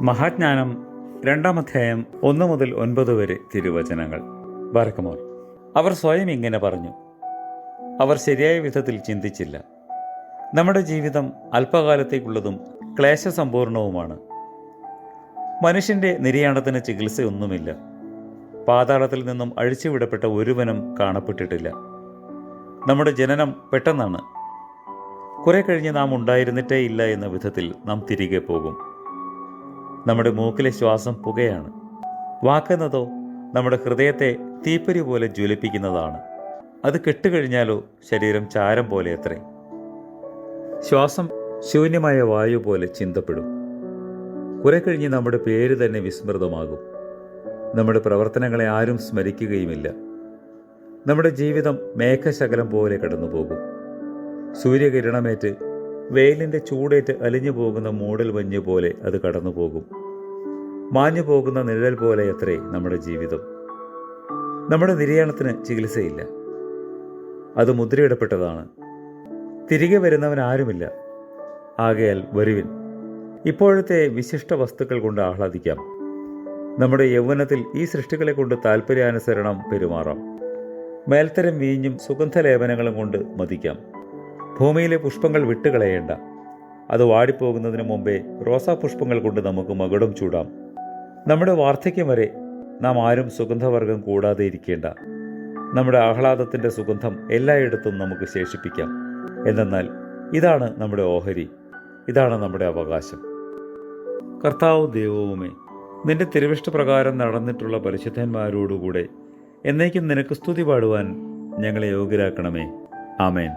മഹാജ്ഞാനം രണ്ടാം അധ്യായം ഒന്ന് മുതൽ ഒൻപത് വരെ തിരുവചനങ്ങൾ. ബാരക്കമോർ അവർ സ്വയം ഇങ്ങനെ പറഞ്ഞു. അവർ ശരിയായ വിധത്തിൽ ചിന്തിച്ചില്ല. നമ്മുടെ ജീവിതം അല്പകാലത്തേക്കുള്ളതും ക്ലേശസമ്പൂർണവുമാണ്. മനുഷ്യന്റെ നിര്യാണത്തിന് ചികിത്സയൊന്നുമില്ല. പാതാളത്തിൽ നിന്നും അഴിച്ചുവിടപ്പെട്ട ഒരുവനും കാണപ്പെട്ടിട്ടില്ല. നമ്മുടെ ജനനം പെട്ടെന്നാണ്. കുറെ കഴിഞ്ഞ് നാം ഉണ്ടായിരുന്നിട്ടേ ഇല്ല എന്ന വിധത്തിൽ നാം തിരികെ പോകും. നമ്മുടെ മൂക്കിലെ ശ്വാസം പുകയാണ്. വാക്കെന്നതോ നമ്മുടെ ഹൃദയത്തെ തീപ്പരി പോലെ ജ്വലിപ്പിക്കുന്നതാണ്. അത് കെട്ടുകഴിഞ്ഞാലോ ശരീരം ചാരം പോലെ അത്രേ ശ്വാസം ശൂന്യമായ വായു പോലെ ചിന്തപ്പെടും. കുറെ കഴിഞ്ഞ് നമ്മുടെ പേര് തന്നെ വിസ്മൃതമാകും. നമ്മുടെ പ്രവർത്തനങ്ങളെ ആരും സ്മരിക്കുകയുമില്ല. നമ്മുടെ ജീവിതം മേഘശകലം പോലെ കടന്നുപോകും. സൂര്യകിരണമേറ്റ് വെയിലിന്റെ ചൂടേറ്റ് അലിഞ്ഞു പോകുന്ന മൂടൽ മഞ്ഞ് പോലെ അത് കടന്നു പോകും മാഞ്ഞു പോകുന്ന നിഴൽ പോലെ അത്രേ നമ്മുടെ ജീവിതം. നമ്മുടെ നിര്യാണത്തിന് ചികിത്സയില്ല. അത് മുദ്രയിടപ്പെട്ടതാണ്. തിരികെ വരുന്നവൻ ആരുമില്ല. ആകയാൽ വരുവിൻ. ഇപ്പോഴത്തെ വിശിഷ്ട വസ്തുക്കൾ കൊണ്ട് ആഹ്ലാദിക്കാം. നമ്മുടെ യൗവനത്തിൽ ഈ സൃഷ്ടികളെ കൊണ്ട് താല്പര്യാനുസരണം പെരുമാറാം. മേൽത്തരം വീഞ്ഞും സുഗന്ധലേപനങ്ങളും കൊണ്ട് മതിക്കാം. ഭൂമിയിലെ പുഷ്പങ്ങൾ വിട്ടുകളയേണ്ട. അത് വാടിപ്പോകുന്നതിന് മുമ്പേ റോസാ പുഷ്പങ്ങൾ കൊണ്ട് നമുക്ക് മകുടം ചൂടാം. നമ്മുടെ വാർദ്ധക്യം വരെ നാം ആരും സുഗന്ധവർഗം കൂടാതെ ഇരിക്കേണ്ട. നമ്മുടെ ആഹ്ലാദത്തിന്റെ സുഗന്ധം എല്ലായിടത്തും നമുക്ക് ശേഷിപ്പിക്കാം. എന്നാൽ ഇതാണ് നമ്മുടെ ഓഹരി. ഇതാണ് നമ്മുടെ അവകാശം. കർത്താവ് ദൈവവുമേ നിന്റെ തിരുവിഷ്ടപ്രകാരം നടന്നിട്ടുള്ള പരിശുദ്ധന്മാരോടുകൂടെ എന്നേക്കും നിനക്ക് സ്തുതി പാടുവാൻ ഞങ്ങളെ യോഗ്യരാക്കണമേ. ആമേൻ.